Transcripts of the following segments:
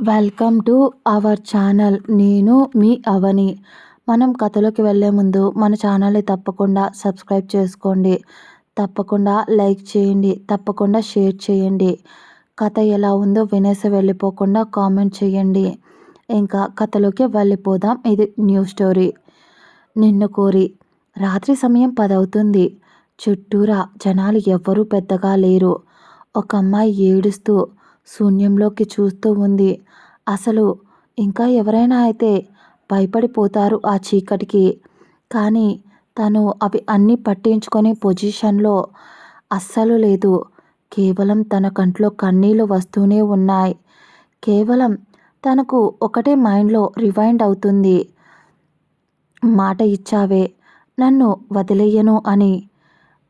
Welcome to our channel. నేను మీ అవని. మనం కథలోకి వెళ్ళే ముందు మన ఛానల్ని తప్పకుండా సబ్స్క్రైబ్ చేసుకోండి. తప్పకుండా లైక్ చేయండి. తప్పకుండా షేర్ చేయండి. కథ ఎలా ఉందో వినేసి వెళ్ళిపోకుండా కామెంట్ చేయండి. ఇంకా కథలోకి వెళ్ళిపోదాం. ఇది న్యూ స్టోరీ. నిన్ను కోరి రాత్రి సమయం పదవుతుంది. చుట్టూరా జనాలు ఎవ్వరూ పెద్దగా లేరు. ఒక అమ్మాయి ఏడుస్తూ శూన్యంలోకి చూస్తూ ఉంది. అసలు ఇంకా ఎవరైనా అయితే భయపడిపోతారు ఆ చీకటికి. కానీ తను అవి అన్నీ పట్టించుకొని పొజిషన్లో అస్సలు లేదు. కేవలం తన కంట్లో కన్నీళ్ళు వస్తూనే ఉన్నాయి. కేవలం తనకు ఒకటే మైండ్లో రివైండ్ అవుతుంది. మాట ఇచ్చావే నన్ను వదిలేయను అని.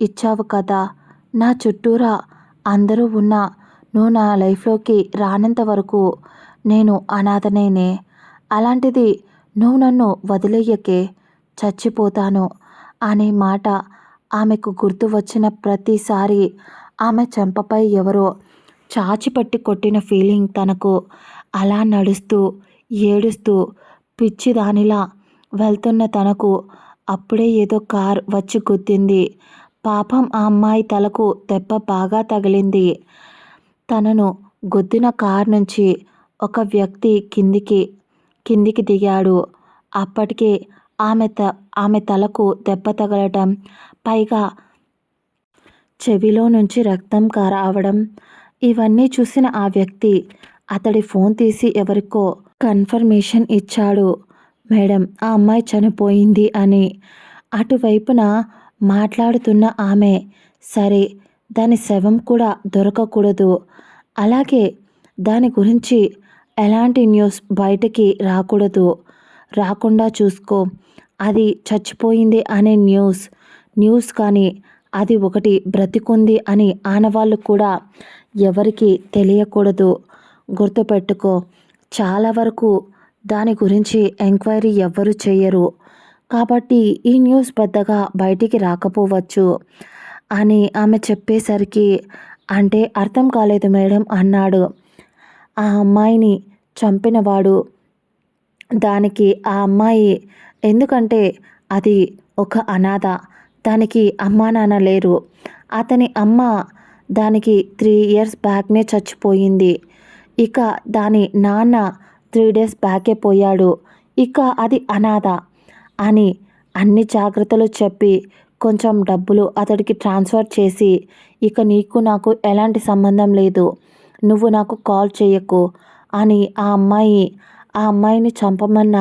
ఇచ్చావు కదా నా చుట్టూరా అందరూ ఉన్నా నువ్వు నా లైఫ్లోకి రానంత వరకు నేను అనాథనేనే. అలాంటిది నువ్వు నన్ను వదిలేయకే చచ్చిపోతాను అనే మాట ఆమెకు గుర్తు వచ్చిన ప్రతిసారి ఆమె చెంపపై ఎవరో చాచిపట్టి కొట్టిన ఫీలింగ్ తనకు అలా నడుస్తూ ఏడుస్తూ పిచ్చిదానిలా వెళ్తున్న తనకు అప్పుడే ఏదో కార్ వచ్చి గుద్దింది. పాపం ఆ అమ్మాయి తలకు దెబ్బ బాగా తగిలింది. తనను గుద్దిన కారు నుంచి ఒక వ్యక్తి కిందికి కిందికి దిగాడు. అప్పటికే ఆమె త ఆమె తలకు దెబ్బ తగలటం పైగా చెవిలో నుంచి రక్తం కారావడం ఇవన్నీ చూసిన ఆ వ్యక్తి అతడి ఫోన్ తీసి ఎవరికో కన్ఫర్మేషన్ ఇచ్చాడు. మేడం ఆ అమ్మాయి చనిపోయింది అని అటువైపున మాట్లాడుతున్న ఆమె సరే దాని శవం కూడా దొరకకూడదు. అలాగే దాని గురించి ఎలాంటి న్యూస్ బయటకి రాకూడదు. రాకుండా చూసుకో. అది చచ్చిపోయింది అనే న్యూస్. న్యూస్ కానీ అది ఒకటి బ్రతికుంది అని ఆనవాళ్ళు కూడా ఎవరికి తెలియకూడదు. గుర్తుపెట్టుకో. చాలా వరకు దాని గురించి ఎంక్వైరీ ఎవ్వరు చేయరు. కాబట్టి ఈ న్యూస్ పెద్దగా బయటికి రాకపోవచ్చు. అని ఆమె చెప్పేసరికి అంటే అర్థం కాలేదు మేడం అన్నాడు. ఆ అమ్మాయిని చంపినవాడు దానికి ఆ అమ్మాయి ఎందుకంటే అది ఒక అనాథ దానికి అమ్మా నాన్న లేరు. అతని అమ్మ దానికి త్రీ ఇయర్స్ బ్యాక్నే చచ్చిపోయింది. ఇక దాని నాన్న త్రీ డేస్ బ్యాకే పోయాడు. ఇక అది అనాథ అని అన్ని జాగ్రత్తలు చెప్పి కొంచెం డబ్బులు అతడికి ట్రాన్స్ఫర్ చేసి ఇక నీకు నాకు ఎలాంటి సంబంధం లేదు. నువ్వు నాకు కాల్ చేయకు అని ఆ అమ్మాయి ఆ అమ్మాయిని చంపమన్న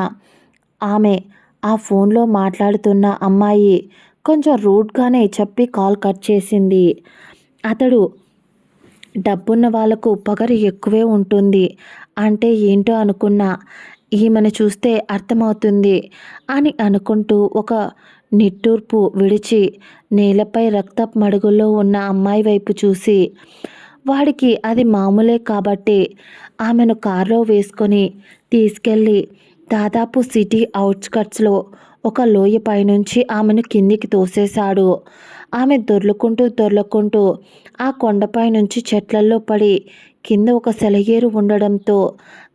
ఆమె ఆ ఫోన్లో మాట్లాడుతున్న అమ్మాయి కొంచెం రూడ్గానే చెప్పి కాల్ కట్ చేసింది. అతడు డబ్బున్న వాళ్ళకు పొగరు ఎక్కువే ఉంటుంది. అంటే ఏంటో అనుకున్నా. ఈమెను చూస్తే అర్థమవుతుంది అని అనుకుంటూ ఒక నిట్టూర్పు విడిచి నేలపై రక్త మడుగుల్లో ఉన్న అమ్మాయి వైపు చూసి వాడికి అది మామూలే కాబట్టి ఆమెను కారులో వేసుకొని తీసుకెళ్ళి దాదాపు సిటీ అవుట్స్కట్స్లో ఒక లోయ పైనుంచి ఆమెను కిందికి తోసేశాడు. ఆమె దొర్లుకుంటూ దొర్లుకుంటూ ఆ కొండపై నుంచి చెట్లల్లో పడి కింద ఒక సెలయేరు ఉండడంతో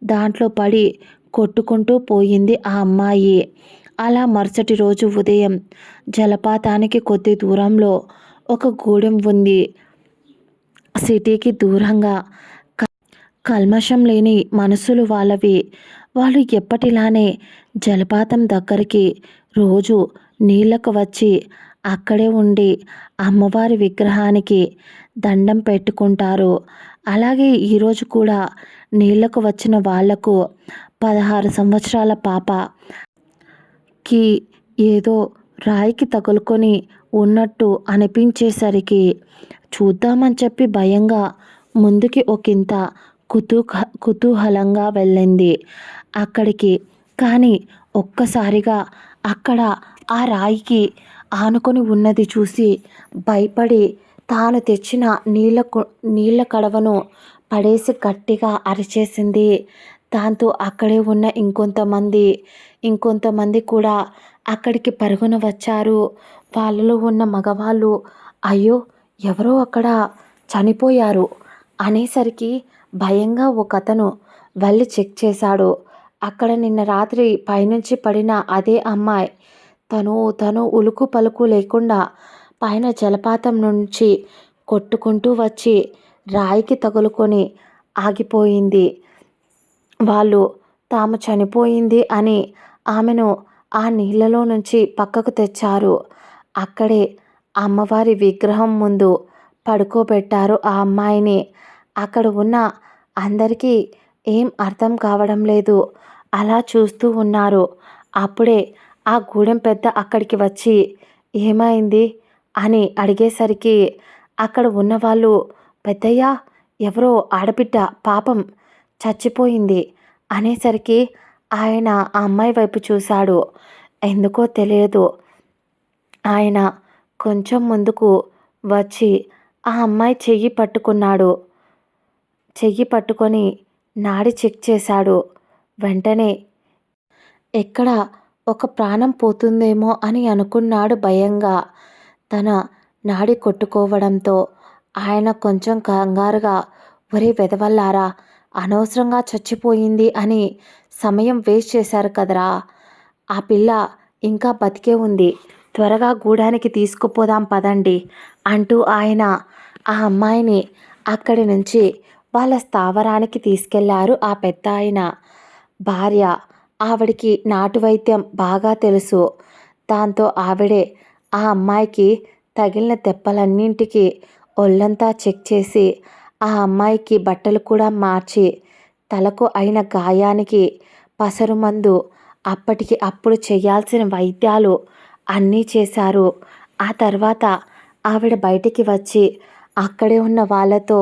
దాంట్లో పడి కొట్టుకుంటూ పోయింది ఆ అమ్మాయి. అలా మరుసటి రోజు ఉదయం జలపాతానికి కొద్ది దూరంలో ఒక గూడెం ఉంది. సిటీకి దూరంగా కల్మషం లేని మనసులు వాళ్ళవి. వాళ్ళు ఎప్పటిలానే జలపాతం దగ్గరికి రోజు నీళ్ళకు వచ్చి అక్కడే ఉండి అమ్మవారి విగ్రహానికి దండం పెట్టుకుంటారు. అలాగే ఈరోజు కూడా నీళ్ళకు వచ్చిన వాళ్ళకు పదహారు సంవత్సరాల పాప కి ఏదో రాయికి తగులుకొని ఉన్నట్టు అనిపించేసరికి చూద్దామని చెప్పి భయంగా ముందుకి ఒకంత కుతూహ కుతూహలంగా వెళ్ళింది. అక్కడికి కానీ ఒక్కసారిగా అక్కడ ఆ రాయికి ఆనుకొని ఉన్నది చూసి భయపడి తాను తెచ్చిన నీళ్ళ నీళ్ళ కడవను పడేసి గట్టిగా అరిచేసింది. దాంతో అక్కడే ఉన్న ఇంకొంతమంది ఇంకొంతమంది కూడా అక్కడికి పరుగున వచ్చారు. వాళ్ళలో ఉన్న మగవాళ్ళు అయ్యో ఎవరో అక్కడ చనిపోయారు అనేసరికి భయంగా ఒక అతను వెళ్ళి చెక్ చేశాడు. అక్కడ నిన్న రాత్రి పైనుంచి పడిన అదే అమ్మాయి తను తను ఉలుకు పలుకు లేకుండా పైన జలపాతం నుంచి కొట్టుకుంటూ వచ్చి రాయికి తగులుకొని ఆగిపోయింది. వాళ్ళు తాము చనిపోయింది అని ఆమెను ఆ నీళ్ళలో నుంచి పక్కకు తెచ్చారు. అక్కడే అమ్మవారి విగ్రహం ముందు పడుకోబెట్టారు ఆ అమ్మాయిని. అక్కడ ఉన్న అందరికీ ఏం అర్థం కావడం లేదు. అలా చూస్తూ ఉన్నారు. అప్పుడే ఆ గూడెం పెద్ద అక్కడికి వచ్చి ఏమైంది? అని అడిగేసరికి అక్కడ ఉన్నవాళ్ళు పెద్దయ్య ఎవరో ఆడబిడ్డ పాపం చచ్చిపోయింది అనేసరికి ఆయన ఆ అమ్మాయి వైపు చూశాడు. ఎందుకో తెలియదు. ఆయన కొంచెం ముందుకు వచ్చి ఆ అమ్మాయి చెయ్యి పట్టుకున్నాడు. చెయ్యి పట్టుకొని నాడి చెక్ చేశాడు. వెంటనే ఎక్కడ ఒక ప్రాణం పోతుందేమో అని అనుకున్నాడు భయంగా. తన నాడి కొట్టుకోవడంతో ఆయన కొంచెం కంగారుగా ఒరే వెదవల్లారా అనవసరంగా చచ్చిపోయింది అని సమయం వేస్ట్ చేశారు కదరా. ఆ పిల్ల ఇంకా బతికే ఉంది. త్వరగా గూడానికి తీసుకుపోదాం పదండి అంటూ ఆయన ఆ అమ్మాయిని అక్కడి నుంచి వాళ్ళ స్థావరానికి తీసుకెళ్ళారు ఆ పెద్ద ఆయన. భార్య ఆవిడికి నాటు వైద్యం బాగా తెలుసు. దాంతో ఆవిడే ఆ అమ్మాయికి తగిలిన తెప్పలన్నింటికి ఒళ్ళంతా చెక్ చేసి ఆ అమ్మాయికి బట్టలు కూడా మార్చి తలకు అయిన గాయానికి పసరు మందు అప్పటికి అప్పుడు చేయాల్సిన వైద్యాలు అన్నీ చేశారు. ఆ తర్వాత ఆవిడ బయటికి వచ్చి అక్కడే ఉన్న వాళ్ళతో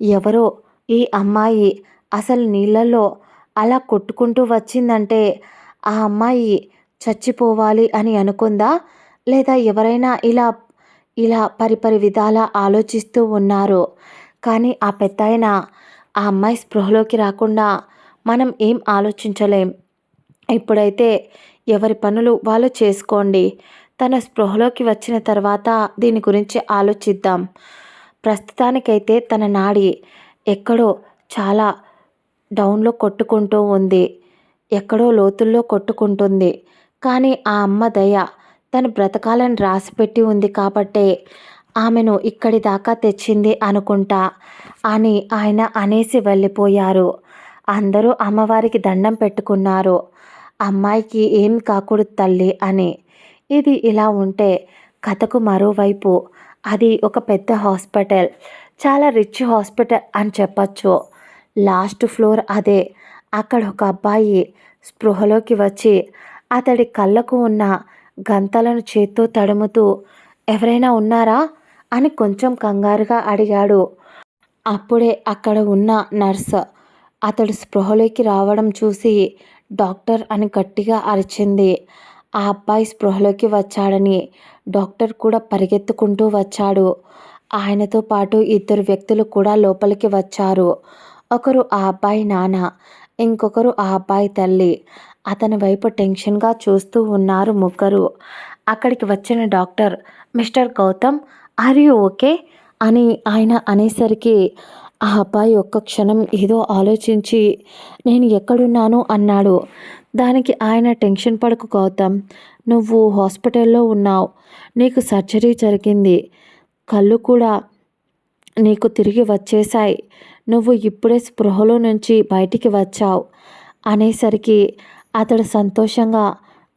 ఎవరో ఈ అమ్మాయి అసలు నీళ్ళల్లో అలా కొట్టుకుంటూ వచ్చిందంటే ఆ అమ్మాయి చచ్చిపోవాలి అని అనుకుందా? లేదా ఎవరైనా ఇలా ఇలా పరిపరి విధాలా ఆలోచిస్తూ ఉన్నారు. కానీ ఆ పెద్దాయన ఆ అమ్మాయి స్పృహలోకి రాకుండా మనం ఏం ఆలోచించలేం. ఇప్పుడైతే ఎవరి పనులు వాళ్ళు చేసుకోండి. తన స్పృహలోకి వచ్చిన తర్వాత దీని గురించి ఆలోచిద్దాం. ప్రస్తుతానికైతే తన నాడి ఎక్కడో చాలా డౌన్లో కొట్టుకుంటూ ఉంది. ఎక్కడో లోతుల్లో కొట్టుకుంటుంది. కానీ ఆ అమ్మ దయ తను బ్రతకాలని రాసిపెట్టి ఉంది కాబట్టే ఆమెను ఇక్కడి దాకా తెచ్చింది అనుకుంటా అని ఆయన అనేసి వెళ్ళిపోయారు. అందరూ అమ్మవారికి దండం పెట్టుకున్నారు. అమ్మాయికి ఏం కాకూడదు తల్లి అని. ఇది ఇలా ఉంటే కథకు మరోవైపు అది ఒక పెద్ద హాస్పిటల్ చాలా రిచ్ హాస్పిటల్ అని చెప్పచ్చు. లాస్ట్ ఫ్లోర్ అదే. అక్కడ ఒక అబ్బాయి స్పృహలోకి వచ్చి అతడి కళ్ళకు ఉన్న గంతలను చేత్తో తడుముతూ ఎవరైనా ఉన్నారా? అని కొంచెం కంగారుగా అడిగాడు. అప్పుడే అక్కడ ఉన్న నర్స్ అతడు స్పృహలోకి రావడం చూసి డాక్టర్ అని గట్టిగా అరిచింది. ఆ అబ్బాయి స్పృహలోకి వచ్చాడని డాక్టర్ కూడా పరిగెత్తుకుంటూ వచ్చాడు. ఆయనతో పాటు ఇద్దరు వ్యక్తులు కూడా లోపలికి వచ్చారు. ఒకరు ఆ అబ్బాయి నాన్న ఇంకొకరు ఆ అబ్బాయి తల్లి. అతని వైపు టెన్షన్గా చూస్తూ ఉన్నారు ముగ్గురు. అక్కడికి వచ్చిన doctor mister Gautam are you okay అని ఆయన అనేసరికి ఆ అబ్బాయి ఒక్క క్షణం ఏదో ఆలోచించి నేను ఎక్కడున్నాను అన్నాడు. దానికి ఆయన టెన్షన్ పడకు గౌతమ్. నువ్వు హాస్పిటల్లో ఉన్నావు. నీకు సర్జరీ జరిగింది. కళ్ళు కూడా నీకు తిరిగి వచ్చేసాయి నువ్వు ఇప్పుడే స్పృహలో నుంచి బయటికి వచ్చావు అనేసరికి అతడు సంతోషంగా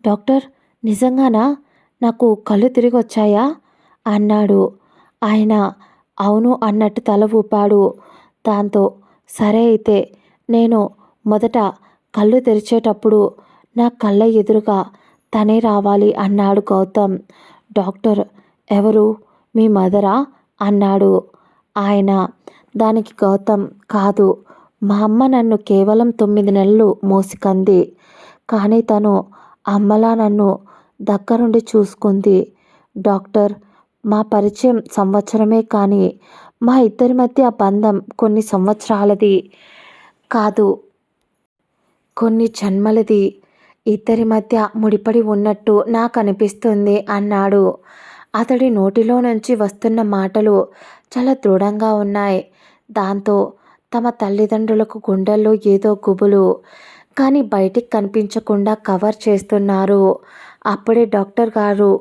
డాక్టర్ నిజంగానా? నాకు కళ్ళు తిరిగి వచ్చాయా అన్నాడు. ఆయన అవును అన్నట్టు తల ఊపాడు. దాంతో సరే అయితే నేను మొదట కళ్ళు తెరిచేటప్పుడు నా కళ్ళ ఎదురుగా తనే రావాలి అన్నాడు గౌతమ్. డాక్టర్ ఎవరు? మీ మదరా? అన్నాడు. ఆయన దానికి గౌతమ్ కాదు మా అమ్మ నన్ను కేవలం తొమ్మిది నెలలు మోసికంది. కానీ తను అమ్మలా నన్ను దగ్గరుండి చూసుకుంది. డాక్టర్ మా పరిచయం సంవత్సరమే కానీ మా ఇద్దరి మధ్య బంధం కొన్ని సంవత్సరాలది కాదు. కొన్ని జన్మలది ఇద్దరి మధ్య ముడిపడి ఉన్నట్టు నాకు అనిపిస్తుంది అన్నాడు. అతడి నోటిలో నుంచి వస్తున్న మాటలు చాలా దృఢంగా ఉన్నాయి. దాంతో తమ తల్లిదండ్రులకు గుండెల్లో ఏదో గుబులు కానీ బయటికి కనిపించకుండా కవర్ చేస్తున్నారు. అప్పుడే డాక్టర్ గారు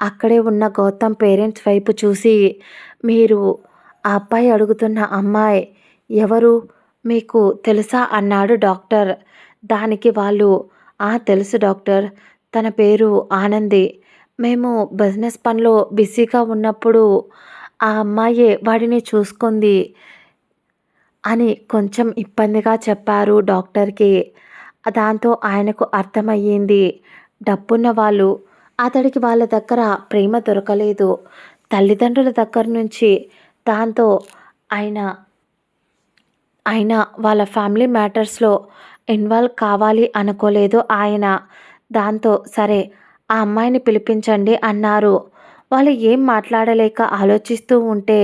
అక్కడే ఉన్న గౌతమ్ పేరెంట్స్ వైపు చూసి మీరు ఆ అబ్బాయి అడుగుతున్న అమ్మాయి ఎవరు? మీకు తెలుసా? అన్నాడు డాక్టర్. దానికి వాళ్ళు ఆ తెలుసు డాక్టర్. తన పేరు ఆనంది. మేము బిజినెస్ పనిలో బిజీగా ఉన్నప్పుడు ఆ అమ్మాయే వాడిని చూసుకుంది అని కొంచెం ఇబ్బందిగా చెప్పారు డాక్టర్కి. దాంతో ఆయనకు అర్థమయ్యింది. డబ్బున్న వాళ్ళు అతడికి వాళ్ళ దగ్గర ప్రేమ దొరకలేదు. తల్లిదండ్రుల దగ్గర నుంచి దాంతో ఆయన ఆయన వాళ్ళ ఫ్యామిలీ మ్యాటర్స్లో ఇన్వాల్వ్ కావాలి అనుకోలేదు. ఆయన దాంతో సరే ఆ అమ్మాయిని పిలిపించండి అన్నారు. వాళ్ళు ఏం మాట్లాడలేక ఆలోచిస్తూ ఉంటే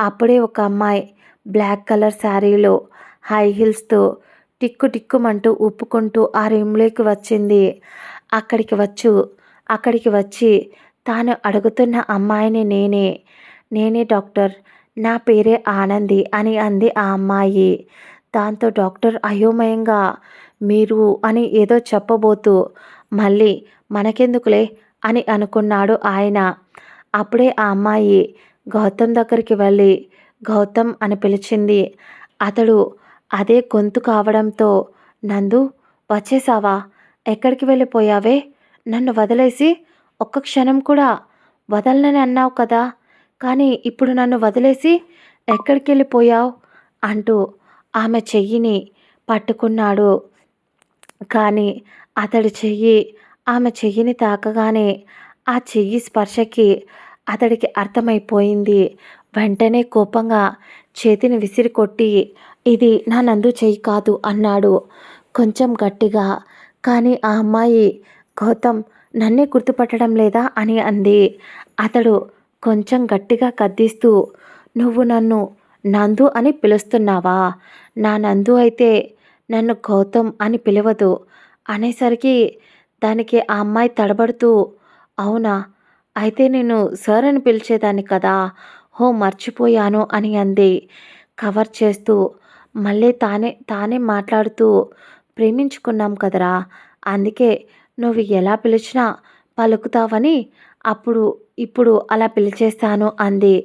అప్పుడే ఒక అమ్మాయి బ్లాక్ కలర్ శారీలో హై హీల్స్తో టిక్కు టిక్కుమంటూ ఉప్పుకుంటూ ఆ రూమ్లోకి వచ్చింది. అక్కడికి వచ్చు. అక్కడికి వచ్చి తాను అడుగుతున్న అమ్మాయిని నేనే నేనే డాక్టర్. నా పేరే ఆనంది అని అంది ఆ అమ్మాయి. దాంతో డాక్టర్ అయోమయంగా మీరు అని ఏదో చెప్పబోతూ మళ్ళీ మనకెందుకులే అని అనుకున్నాడు ఆయన. అప్పుడే ఆ అమ్మాయి గౌతమ్ దగ్గరికి వెళ్ళి గౌతమ్ అని పిలిచింది. అతడు అదే గొంతు కావడంతో నందు వచ్చేసావా? ఎక్కడికి వెళ్ళిపోయావే? నన్ను వదిలేసి ఒక్క క్షణం కూడా వదలనని అన్నావు కదా. కానీ ఇప్పుడు నన్ను వదిలేసి ఎక్కడికి వెళ్ళిపోయావు అంటూ ఆమె చెయ్యిని పట్టుకున్నాడు. కానీ అతడి చెయ్యి ఆమె చెయ్యిని తాకగానే ఆ చెయ్యి స్పర్శకి అతడికి అర్థమైపోయింది. వెంటనే కోపంగా చేతిని విసిరి కొట్టి ఇది నా నందు చెయ్యి కాదు అన్నాడు కొంచెం గట్టిగా. కానీ ఆ అమ్మాయి గౌతమ్ నన్నే గుర్తుపట్టడం లేదా? అని అంది. అతడు కొంచెం గట్టిగా కద్దిస్తూ నువ్వు నన్ను నందు అని పిలుస్తున్నావా? నా నందు అయితే నన్ను గౌతమ్ అని పిలవదు అనేసరికి దానికి ఆ అమ్మాయి తడబడుతూ అవునా? అయితే నేను సార్ అని పిలిచేదాన్ని కదా? హో మర్చిపోయాను అని అంది. కవర్ చేస్తూ మళ్ళీ తానే తానే మాట్లాడుతూ ప్రేమించుకున్నాం కదరా? అందుకే నువ్వు ఎలా పిలిచినా పలుకుతావని అప్పుడు ఇప్పుడు అలా పిలిచేస్తాను అంది.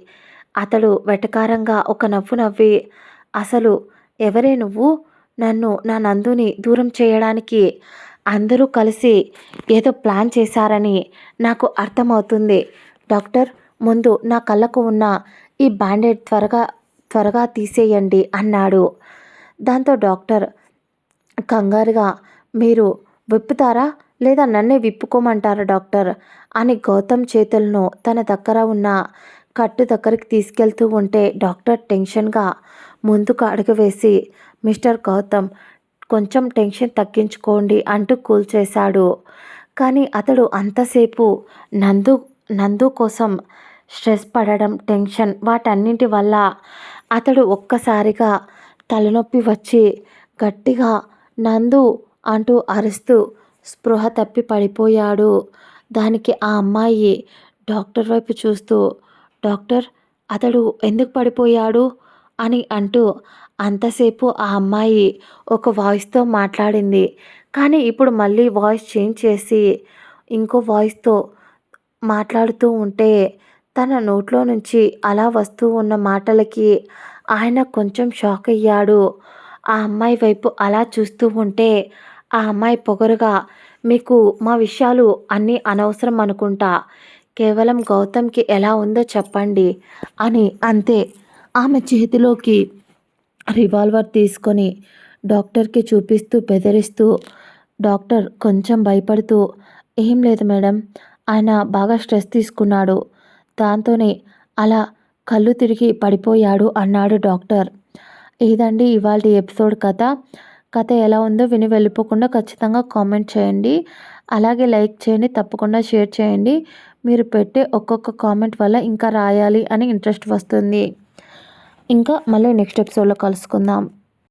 అతడు వెటకారంగా ఒక నవ్వు నవ్వి అసలు ఎవరే నువ్వు? నన్ను నా నందుని దూరం చేయడానికి అందరూ కలిసి ఏదో ప్లాన్ చేశారని నాకు అర్థమవుతుంది. డాక్టర్ ముందు నా కళ్ళకు ఉన్న ఈ బ్యాండేడ్ త్వరగా త్వరగా తీసేయండి అన్నాడు. దాంతో డాక్టర్ కంగారుగా మీరు విప్పుతారా? లేదా నన్నే విప్పుకోమంటారా డాక్టర్? అని గౌతమ్ చేతులను తన దగ్గర ఉన్న కట్టు దగ్గరికి తీసుకెళ్తూ ఉంటే డాక్టర్ టెన్షన్గా ముందుకు అడుగు వేసి మిస్టర్ గౌతమ్ కొంచెం టెన్షన్ తగ్గించుకోండి అంటూ కూల్చేశాడు కానీ అతడు అంతసేపు నందు నందు కోసం స్ట్రెస్ పడడం టెన్షన్ వాటన్నింటి వల్ల అతడు ఒక్కసారిగా తలనొప్పి వచ్చి గట్టిగా నందు అంటూ అరుస్తూ స్పృహ తప్పి పడిపోయాడు. దానికి ఆ అమ్మాయి డాక్టర్ వైపు చూస్తూ డాక్టర్ అతడు ఎందుకు పడిపోయాడు? అని అంటూ అంతసేపు ఆ అమ్మాయి ఒక వాయిస్తో మాట్లాడింది. కానీ ఇప్పుడు మళ్ళీ వాయిస్ చేంజ్ చేసి ఇంకో వాయిస్తో మాట్లాడుతూ ఉంటే తన నోట్లో నుంచి అలా వస్తూ ఉన్న మాటలకి ఆయన కొంచెం షాక్ అయ్యాడు. ఆ అమ్మాయి వైపు అలా చూస్తూ ఉంటే ఆ అమ్మాయి పొగరుగా మీకు మా విషయాలు అన్నీ అనవసరం అనుకుంటా. కేవలం గౌతమ్కి ఎలా ఉందో చెప్పండి అని అంతే. ఆమె చేతిలోకి రివాల్వర్ తీసుకొని డాక్టర్కి చూపిస్తూ బెదిరిస్తూ డాక్టర్ కొంచెం భయపడుతూ ఏం లేదు మేడం ఆయన బాగా స్ట్రెస్ తీసుకున్నాడు. దాంతోనే అలా కళ్ళు తిరిగి పడిపోయాడు అన్నాడు డాక్టర్. ఇదండి ఇవాళ ఎపిసోడ్ కథ? కథ ఎలా ఉందో విని వెళ్ళిపోకుండా ఖచ్చితంగా కామెంట్ చేయండి. అలాగే లైక్ చేయండి తప్పకుండా షేర్ చేయండి. మీరు పెట్టే ఒక్కొక్క కామెంట్ వల్ల ఇంకా రాయాలి అని ఇంట్రెస్ట్ వస్తుంది. ఇంకా మళ్ళీ నెక్స్ట్ ఎపిసోడ్లో కలుసుకుందాం.